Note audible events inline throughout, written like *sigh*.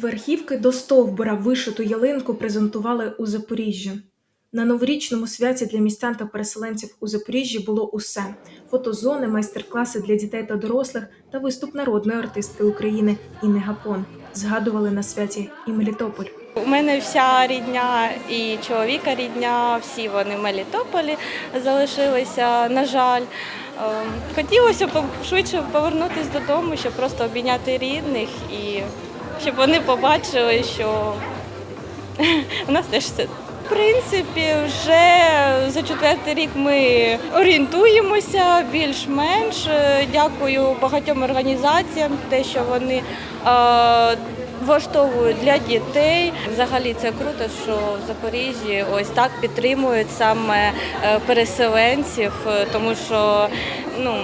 верхівки до стовбура вишиту ялинку презентували у Запоріжжі. На новорічному святі для містян та переселенців у Запоріжжі було усе: фотозони, майстер-класи для дітей та дорослих та виступ народної артистки України Інни Гапон. Згадували на святі і Мелітополь. У мене вся рідня і чоловіка рідня, всі вони в Мелітополі залишилися, на жаль. Ем, Хотілося б швидше повернутися додому, щоб просто обійняти рідних і щоб вони побачили, що *laughs* у нас теж все. В принципі, вже за четвертий рік ми орієнтуємося більш-менш. Дякую багатьом організаціям, те, що вони е, влаштовують для дітей. Взагалі це круто, що в Запоріжжі ось так підтримують саме е, переселенців, е, тому що ну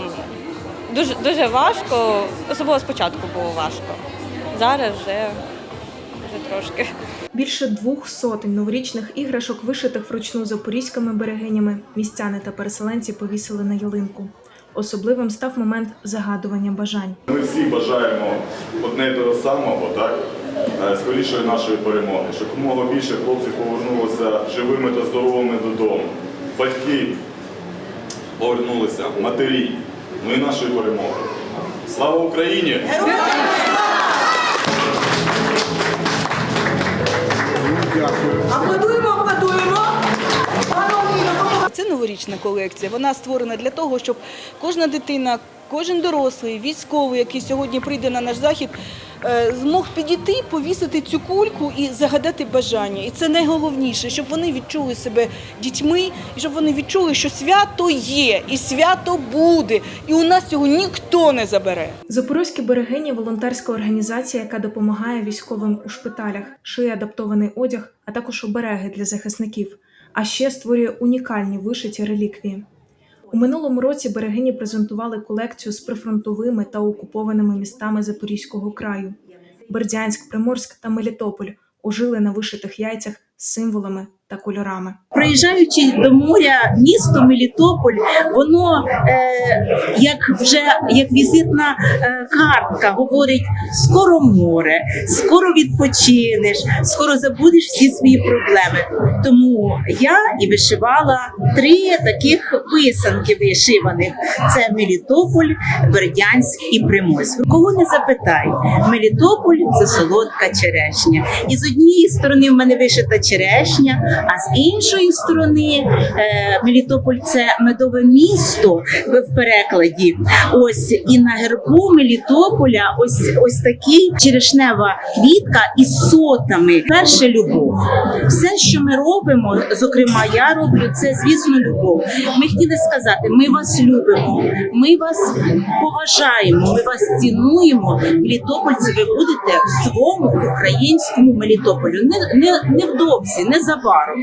дуже дуже важко, особливо спочатку було важко. Зараз вже, вже трошки. Більше двох сотень новорічних іграшок, вишитих вручну запорізькими берегинями, містяни та переселенці повісили на ялинку. Особливим став момент загадування бажань. Ми всі бажаємо одне того самого, так? Е, скорішої нашої перемоги, щоб якомога більше хлопців повернулося живими та здоровими додому. Батьки повернулися, матері, ну і нашої перемоги. Слава Україні! Аплодуємо, новорічна колекція. Вона створена для того, щоб кожна дитина, кожен дорослий, військовий, який сьогодні прийде на наш захід, е, змог підійти, повісити цю кульку і загадати бажання. І це найголовніше, щоб вони відчули себе дітьми, і щоб вони відчули, що свято є, і свято буде, і у нас цього ніхто не забере. Запорозькі берегині волонтерська організація, яка допомагає військовим у шпиталях, шиє адаптований одяг, а також обереги для захисників. А ще створює унікальні вишиті реліквії. У минулому році берегині презентували колекцію з прифронтовими та окупованими містами Запорізького краю. Бердянськ, Приморськ та Мелітополь ожили на вишитих яйцях символами та кольорами. Приїжджаючи до моря, місто Мелітополь, воно е, як вже як візитна е, картка говорить: скоро море, скоро відпочинеш, скоро забудеш всі свої проблеми. Тому я і вишивала три таких писанки вишиваних: це Мелітополь, Бердянськ і Приморськ. Кого не запитай, Мелітополь це солодка черешня. І з однієї сторони в мене вишита черешня. А з іншої сторони, е, Мелітополь це медове місто в перекладі. Ось і на гербу Мелітополя ось ось такі черешнева квітка із сотами. Перше любов. Все, що ми робимо, зокрема, я роблю, це звісно любов. Ми хотіли сказати, ми вас любимо, ми вас поважаємо, ми вас цінуємо. Мелітопольці, ви будете в своєму українському Мелітополю. Не, не, невдовзі, незабаром.